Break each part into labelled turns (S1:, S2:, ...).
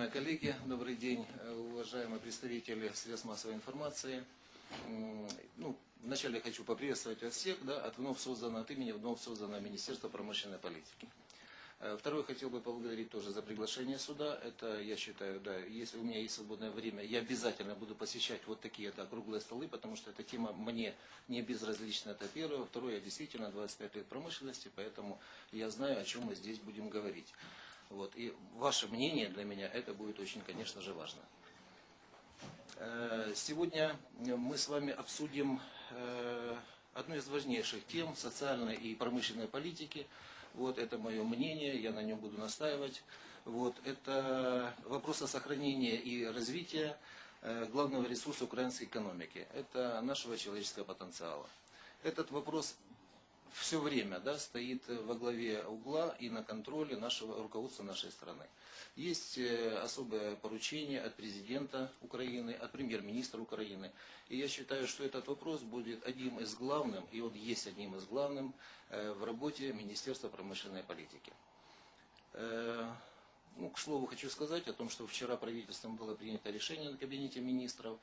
S1: Уважаемые коллеги, добрый день, Э, уважаемые представители средств массовой информации. Ну, вначале хочу поприветствовать вас всех, да, от вновь созданного, от имени вновь созданного Министерства промышленной политики. Э, Второе, хотел бы поблагодарить тоже за приглашение сюда. Это, я считаю, да, если у меня есть свободное время, я обязательно буду посещать вот такие да, круглые столы, потому что эта тема мне не безразлична, это первое. Второе, я действительно 25 лет промышленности, поэтому я знаю, о чем мы здесь будем говорить. Вот. И ваше мнение для меня, это будет очень, конечно же, важно. Э, Сегодня мы с вами обсудим э, одну из важнейших тем социальной и промышленной политики. Вот это мое мнение, я на нем буду настаивать. Вот это вопрос о сохранении и развитии э, главного ресурса украинской экономики. Это нашего человеческого потенциала. Этот вопрос все время да, стоит во главе угла и на контроле нашего руководства нашей страны. Есть э, особое поручение от президента Украины, от премьер-министра Украины. И я считаю, что этот вопрос будет одним из главных, и он есть одним из главных э, в работе Министерства промышленной политики. Э, Ну, к слову, хочу сказать о том, что вчера правительством было принято решение на Кабинете министров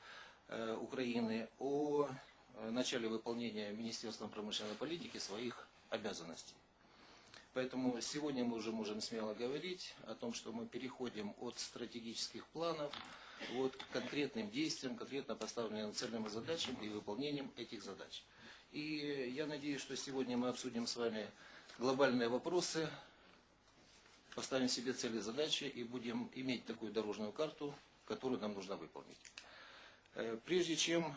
S1: э, Украины о э, начале выполнения Министерством промышленной политики своих обязанностей. Поэтому сегодня мы уже можем смело говорить о том, что мы переходим от стратегических планов вот, к конкретным действиям, конкретно поставленным целям и задачам и выполнением этих задач. И я надеюсь, что сегодня мы обсудим с вами глобальные вопросы, поставим себе цели и задачи и будем иметь такую дорожную карту, которую нам нужно выполнить. Э, Прежде чем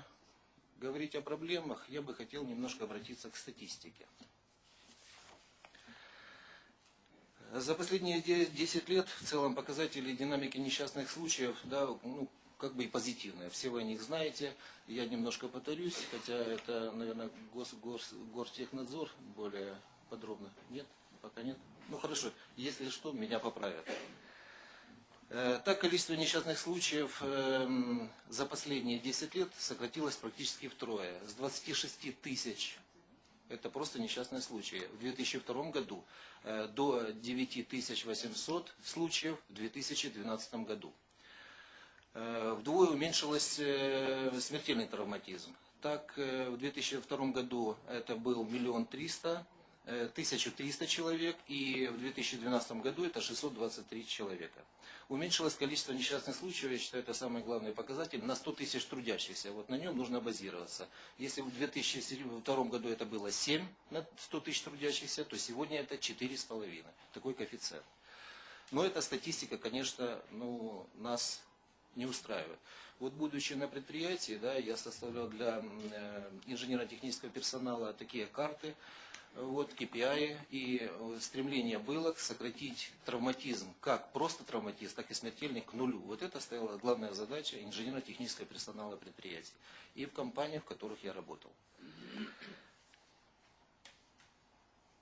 S1: говорить о проблемах, я бы хотел немножко обратиться к статистике. За последние де- 10 лет в целом показатели динамики несчастных случаев, да, ну, как бы и позитивные. Все вы о них знаете. Я немножко повторюсь, хотя это, наверное, гос, гос, Гостехнадзор более подробно. Нет? Пока нет? Ну хорошо, если что, меня поправят. Э, Так количество несчастных случаев эм, за последние 10 лет сократилось практически втрое. С 26 тысяч это просто несчастные случаи. В 2002 году э, до 9800 случаев в 2012 году. Э, Вдвое уменьшилось смертельный травматизм. Так, в 2002 году это был миллион триста, 1300 человек, и в 2012 году это 623 человека. Уменьшилось количество несчастных случаев, я считаю, это самый главный показатель, на 100 тысяч трудящихся. Вот на нем нужно базироваться. Если в 2002 году это было 7 на 100 тысяч трудящихся, то сегодня это 4,5. Такой коэффициент. Но эта статистика, конечно, ну, нас не устраивает. Вот будучи на предприятии, да, я составлял для э, инженерно-технического персонала такие карты, э, вот KPI, и э, стремление было сократить травматизм, как просто травматизм, так и смертельный к нулю. Вот это стояла главная задача инженерно-технического персонала предприятий и в компаниях, в которых я работал.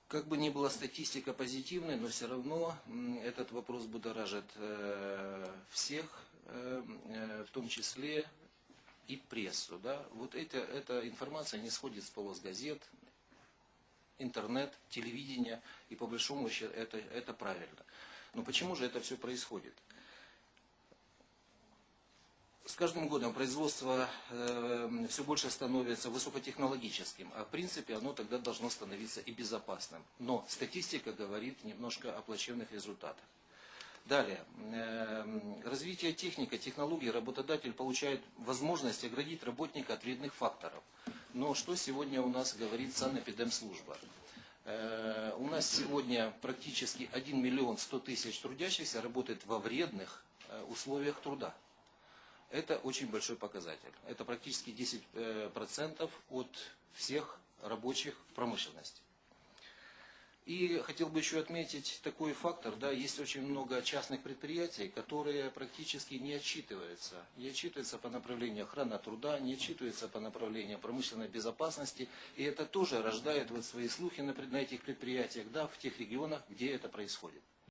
S1: Как бы ни была статистика позитивной, но все равно этот вопрос будоражит э, всех, э, в том числе и прессу. Да? Вот это, эта информация не сходит с полос газет, интернет, телевидения, и по большому счету это, это правильно. Но почему же это все происходит? С каждым годом производство э, все больше становится высокотехнологическим, а в принципе оно тогда должно становиться и безопасным. Но статистика говорит немножко о плачевных результатах. Далее. Э, развитие техники, технологий, работодатель получает возможность оградить работника от вредных факторов. Но что сегодня у нас говорит санэпидемслужба? Э, У нас сегодня практически 1 миллион 100 тысяч трудящихся работает во вредных э, условиях труда. Это очень большой показатель. Это практически 10% от всех рабочих в промышленности. И хотел бы еще отметить такой фактор, да, есть очень много частных предприятий, которые практически не отчитываются. Не отчитываются по направлению охраны труда, не отчитываются по направлению промышленной безопасности. И это тоже рождает вот свои слухи на, на этих предприятиях, да, в тех регионах, где это происходит.